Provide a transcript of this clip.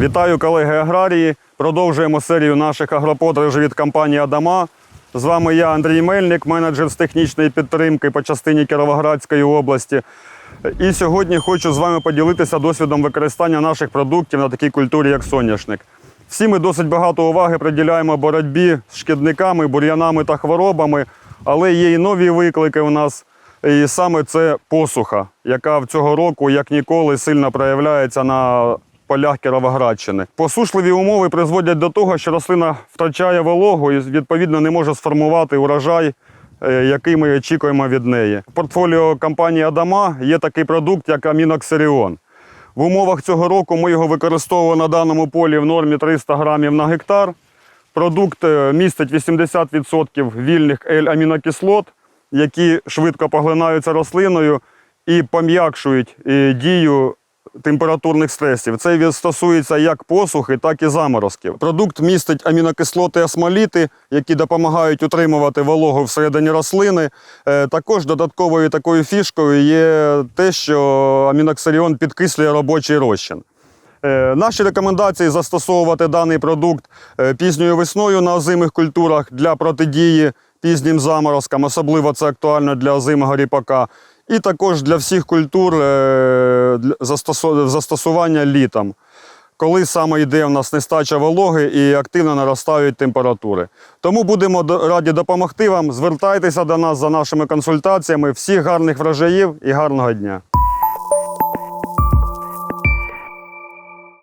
Вітаю колеги аграрії. Продовжуємо серію наших агроподорожей від компанії Адама. З вами я, Андрій Мельник, менеджер з технічної підтримки по частині Кіровоградської області. І сьогодні хочу з вами поділитися досвідом використання наших продуктів на такій культурі, як соняшник. Всі ми досить багато уваги приділяємо боротьбі з шкідниками, бур'янами та хворобами, але є і нові виклики у нас. І саме це посуха, яка в цього року, як ніколи, сильно проявляється на полях Кіровоградщини. Посушливі умови призводять до того, що рослина втрачає вологу і відповідно не може сформувати урожай, е, який ми очікуємо від неї. В портфоліо компанії Адама є такий продукт, як аміноксеріон. В умовах цього року ми його використовуємо на даному полі в нормі 300 грамів на гектар. Продукт е, містить 80% вільних L-амінокислот, які швидко поглинаються рослиною і пом'якшують е, дію температурних стресів. Це стосується як посухи, так і заморозків. Продукт містить амінокислоти осмоліти, які допомагають утримувати вологу всередині рослини. Е, Також додатковою такою фішкою є те, що аміноксаріон підкислює робочий розчин. Е, Наші рекомендації застосовувати даний продукт е, пізньою весною на озимих культурах для протидії пізнім заморозкам, особливо це актуально для озимого ріпака, і також для всіх культур е, застосування літом, коли саме йде в нас нестача вологи і активно наростають температури. Тому будемо раді допомогти вам. Звертайтеся до нас за нашими консультаціями. Всіх гарних врожаїв і гарного дня!